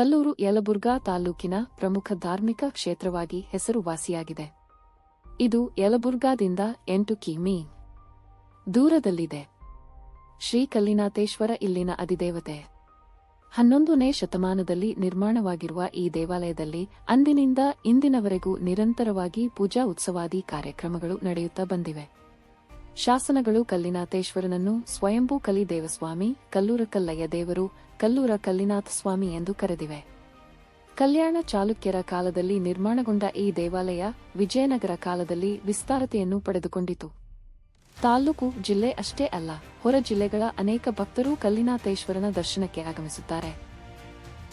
ಕಲ್ಲೂರು ಯಲಬುರ್ಗಾ ತಾಲೂಕಿನ ಪ್ರಮುಖ ಧಾರ್ಮಿಕ ಕ್ಷೇತ್ರವಾಗಿ ಹೆಸರುವಾಸಿಯಾಗಿದೆ. ಇದು ಯಲಬುರ್ಗಾದಿಂದ ಎಂಟು ಕಿಮೀ ದೂರದಲ್ಲಿದೆ. ಶ್ರೀ ಕಲ್ಲಿನಾಥೇಶ್ವರ ಇಲ್ಲಿನ ಅಧಿದೇವತೆ. ಹನ್ನೊಂದನೇ ಶತಮಾನದಲ್ಲಿ ನಿರ್ಮಾಣವಾಗಿರುವ ಈ ದೇವಾಲಯದಲ್ಲಿ ಅಂದಿನಿಂದ ಇಂದಿನವರೆಗೂ ನಿರಂತರವಾಗಿ ಪೂಜಾ ಉತ್ಸವಾದಿ ಕಾರ್ಯಕ್ರಮಗಳು ನಡೆಯುತ್ತಾ ಬಂದಿವೆ. ಶಾಸನಗಳು ಕಲ್ಲಿನಾಥೇಶ್ವರನನ್ನು ಸ್ವಯಂಭೂ ಕಲಿ ದೇವಸ್ವಾಮಿ ಕಲ್ಲೂರ ಕಲ್ಲಯ್ಯ ದೇವರು, ಕಲ್ಲೂರ ಕಲ್ಲಿನಾಥ ಸ್ವಾಮಿ ಎಂದು ಕರೆದಿವೆ. ಕಲ್ಯಾಣ ಚಾಲುಕ್ಯರ ಕಾಲದಲ್ಲಿ ನಿರ್ಮಾಣಗೊಂಡ ಈ ದೇವಾಲಯ ವಿಜಯನಗರ ಕಾಲದಲ್ಲಿ ವಿಸ್ತಾರತೆಯನ್ನು ಪಡೆದುಕೊಂಡಿತು. ತಾಲ್ಲೂಕು ಜಿಲ್ಲೆ ಅಷ್ಟೇ ಅಲ್ಲ, ಹೊರ ಜಿಲ್ಲೆಗಳ ಅನೇಕ ಭಕ್ತರು ಕಲ್ಲಿನಾಥೇಶ್ವರನ ದರ್ಶನಕ್ಕೆ ಆಗಮಿಸುತ್ತಾರೆ.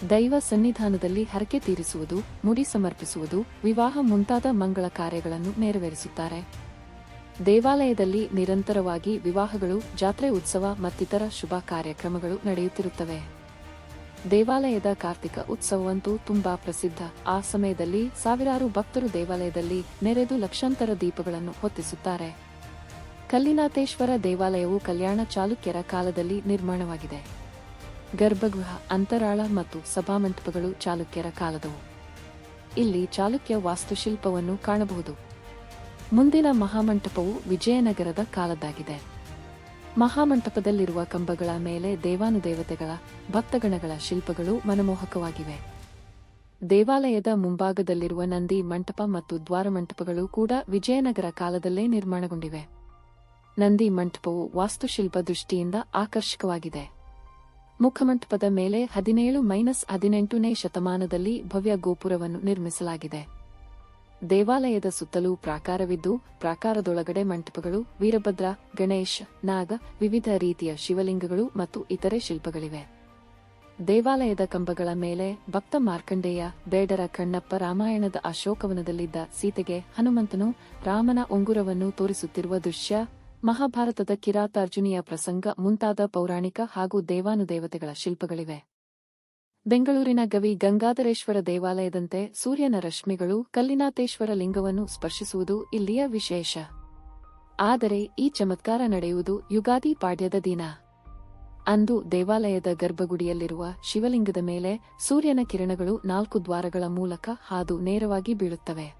ದೈವ ಸನ್ನಿಧಾನದಲ್ಲಿ ಹರಕೆ ತೀರಿಸುವುದು, ಮುಡಿ ಸಮರ್ಪಿಸುವುದು, ವಿವಾಹ ಮುಂತಾದ ಮಂಗಳ ಕಾರ್ಯಗಳನ್ನು ನೆರವೇರಿಸುತ್ತಾರೆ. ದೇವಾಲಯದಲ್ಲಿ ನಿರಂತರವಾಗಿ ವಿವಾಹಗಳು, ಜಾತ್ರೆ ಉತ್ಸವ ಮತ್ತಿತರ ಶುಭ ಕಾರ್ಯಕ್ರಮಗಳು ನಡೆಯುತ್ತಿರುತ್ತವೆ. ದೇವಾಲಯದ ಕಾರ್ತಿಕ ಉತ್ಸವವಂತೂ ತುಂಬಾ ಪ್ರಸಿದ್ಧ. ಆ ಸಮಯದಲ್ಲಿ ಸಾವಿರಾರು ಭಕ್ತರು ದೇವಾಲಯದಲ್ಲಿ ನೆರೆದು ಲಕ್ಷಾಂತರ ದೀಪಗಳನ್ನು ಹೊತ್ತಿಸುತ್ತಾರೆ. ಕಲ್ಲಿನಾಥೇಶ್ವರ ದೇವಾಲಯವು ಕಲ್ಯಾಣ ಚಾಲುಕ್ಯರ ಕಾಲದಲ್ಲಿ ನಿರ್ಮಾಣವಾಗಿದೆ. ಗರ್ಭಗೃಹ, ಅಂತರಾಳ ಮತ್ತು ಸಭಾಮಂಟಪಗಳು ಚಾಲುಕ್ಯರ ಕಾಲದವು. ಇಲ್ಲಿ ಚಾಲುಕ್ಯ ವಾಸ್ತುಶಿಲ್ಪವನ್ನು ಕಾಣಬಹುದು. ಮುಂದಿನ ಮಹಾಮಂಟಪವು ವಿಜಯನಗರದ ಕಾಲದ್ದಾಗಿದೆ. ಮಹಾಮಂಟಪದಲ್ಲಿರುವ ಕಂಬಗಳ ಮೇಲೆ ದೇವಾನುದೇವತೆಗಳ, ಭಕ್ತಗಣಗಳ ಶಿಲ್ಪಗಳು ಮನಮೋಹಕವಾಗಿವೆ. ದೇವಾಲಯದ ಮುಂಭಾಗದಲ್ಲಿರುವ ನಂದಿ ಮಂಟಪ ಮತ್ತು ದ್ವಾರಮಂಟಪಗಳು ಕೂಡ ವಿಜಯನಗರ ಕಾಲದಲ್ಲೇ ನಿರ್ಮಾಣಗೊಂಡಿವೆ. ನಂದಿ ಮಂಟಪವು ವಾಸ್ತುಶಿಲ್ಪ ದೃಷ್ಟಿಯಿಂದ ಆಕರ್ಷಕವಾಗಿದೆ. ಮುಖಮಂಟಪದ ಮೇಲೆ ಹದಿನೇಳು ಮೈನಸ್ ಹದಿನೆಂಟನೇ ಶತಮಾನದಲ್ಲಿ ಭವ್ಯ ಗೋಪುರವನ್ನು ನಿರ್ಮಿಸಲಾಗಿದೆ. ದೇವಾಲಯದ ಸುತ್ತಲೂ ಪ್ರಾಕಾರವಿದ್ದು, ಪ್ರಾಕಾರದೊಳಗಡೆ ಮಂಟಪಗಳು, ವೀರಭದ್ರ, ಗಣೇಶ್, ನಾಗ, ವಿವಿಧ ರೀತಿಯ ಶಿವಲಿಂಗಗಳು ಮತ್ತು ಇತರೆ ಶಿಲ್ಪಗಳಿವೆ. ದೇವಾಲಯದ ಕಂಬಗಳ ಮೇಲೆ ಭಕ್ತ ಮಾರ್ಕಂಡೇಯ, ಬೇಡರ ಕಣ್ಣಪ್ಪ ರಾಮಾಯಣದ ಅಶೋಕವನದಲ್ಲಿದ್ದ ಸೀತೆಗೆ ಹನುಮಂತನು ರಾಮನ ಉಂಗುರವನ್ನು ತೋರಿಸುತ್ತಿರುವ ದೃಶ್ಯ, ಮಹಾಭಾರತದ ಕಿರಾತಾರ್ಜುನಿಯ ಪ್ರಸಂಗ ಮುಂತಾದ ಪೌರಾಣಿಕ ಹಾಗೂ ದೇವಾನುದೇವತೆಗಳ ಶಿಲ್ಪಗಳಿವೆ. ಬೆಂಗಳೂರಿನ ಗವಿ ಗಂಗಾಧರೇಶ್ವರ ದೇವಾಲಯದಂತೆ ಸೂರ್ಯನ ರಶ್ಮಿಗಳು ಕಲ್ಲಿನಾಥೇಶ್ವರ ಲಿಂಗವನ್ನು ಸ್ಪರ್ಶಿಸುವುದು ಇಲ್ಲಿಯ ವಿಶೇಷ. ಆದರೆ ಈ ಚಮತ್ಕಾರ ನಡೆಯುವುದು ಯುಗಾದಿ ಪಾಡ್ಯದ ದಿನ. ಅಂದು ದೇವಾಲಯದ ಗರ್ಭಗುಡಿಯಲ್ಲಿರುವ ಶಿವಲಿಂಗದ ಮೇಲೆ ಸೂರ್ಯನ ಕಿರಣಗಳು ನಾಲ್ಕು ದ್ವಾರಗಳ ಮೂಲಕ ಹಾದು ನೇರವಾಗಿ ಬೀಳುತ್ತವೆ.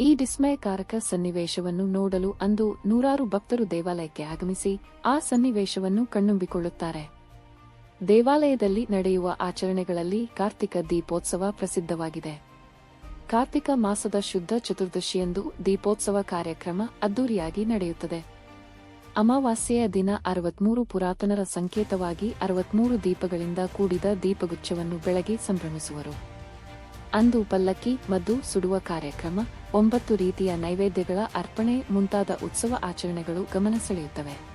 ಈ ಡಿಸ್ಮಯಕಾರಕ ಸನ್ನಿವೇಶವನ್ನು ನೋಡಲು ಅಂದು ನೂರಾರು ಭಕ್ತರು ದೇವಾಲಯಕ್ಕೆ ಆಗಮಿಸಿ ಆ ಸನ್ನಿವೇಶವನ್ನು ಕಣ್ಣುಂಬಿಕೊಳ್ಳುತ್ತಾರೆ. ದೇವಾಲಯದಲ್ಲಿ ನಡೆಯುವ ಆಚರಣೆಗಳಲ್ಲಿ ಕಾರ್ತಿಕ ದೀಪೋತ್ಸವ ಪ್ರಸಿದ್ಧವಾಗಿದೆ. ಕಾರ್ತಿಕ ಮಾಸದ ಶುದ್ಧ ಚತುರ್ದಶಿಯಂದು ದೀಪೋತ್ಸವ ಕಾರ್ಯಕ್ರಮ ಅದ್ದೂರಿಯಾಗಿ ನಡೆಯುತ್ತದೆ. ಅಮಾವಾಸ್ಯೆಯ ದಿನ ಅರವತ್ಮೂರು ಪುರಾತನರ ಸಂಕೇತವಾಗಿ ಅರವತ್ಮೂರು ದೀಪಗಳಿಂದ ಕೂಡಿದ ದೀಪಗುಚ್ಛವನ್ನು ಬೆಳಗ್ಗೆ ಸಂಭ್ರಮಿಸುವರು. ಅಂದು ಪಲ್ಲಕ್ಕಿ ಮದ್ದು ಸುಡುವ ಕಾರ್ಯಕ್ರಮ, ಒಂಬತ್ತು ರೀತಿಯ ನೈವೇದ್ಯಗಳ ಅರ್ಪಣೆ ಮುಂತಾದ ಉತ್ಸವ ಆಚರಣೆಗಳು ಗಮನ ಸೆಳೆಯುತ್ತವೆ.